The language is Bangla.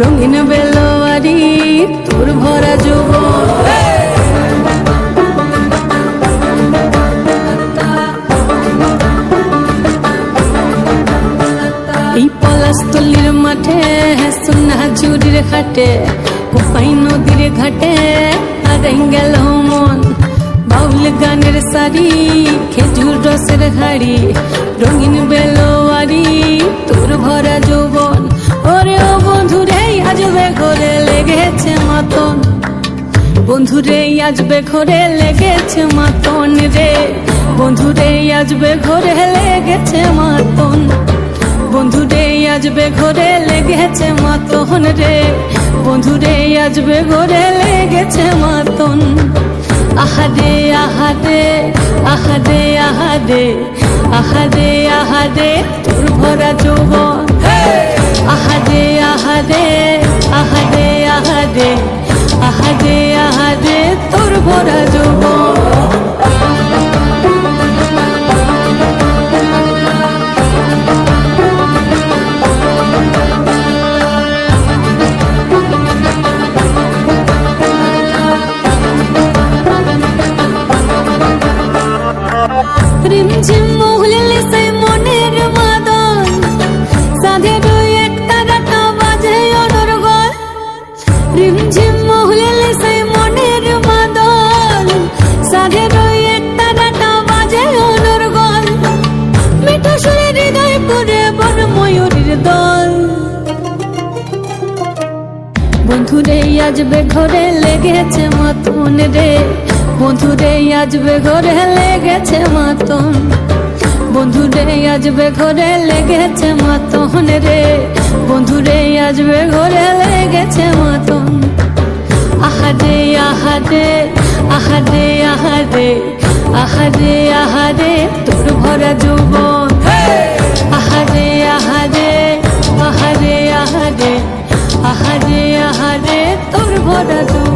রঙিন বেলোয়ারি, তোর ভরা যৌবন এই পলাশতলির মাঠে সোনা ঝুরির ঘাটে কোপাই নদীর ঘাটে গেল মন। বাউল গানের শাড়ি খেজুর রসের হাড়ি, রঙিন বেলোয়ারি বন্ধুরে আজবে ঘরে লেগেছে মাতন রে। বন্ধুরে আজবে ঘরে লেগেছে মাতন। বন্ধুরে আজবে ঘরে লেগেছে মাতন রে। বন্ধুরে আজবে ঘরে লেগেছে মাতন। আহারে আহারে আহারে আহারে আহারে আহারে তোর ভরা যৌবন। আহারে আহারে ভরা যৌবন রিমঝিম মহুলে সে মনের মাদন সাধে দুই এক তারাটা বাজে অনর্গল রিমঝিম বন্ধুরে আজবে ঘরে লেগেছে মতন রে। বন্ধুরে আজবে ঘরে লেগেছে মতন বন্ধুরে আজবে ঘরে লেগেছে মতন রে। বন্ধুরে আজবে ঘরে লেগেছে মতন আহারে আহারে আহারে আহারে আহারে আহারে, তোর ভরা যৌবন। కూడదు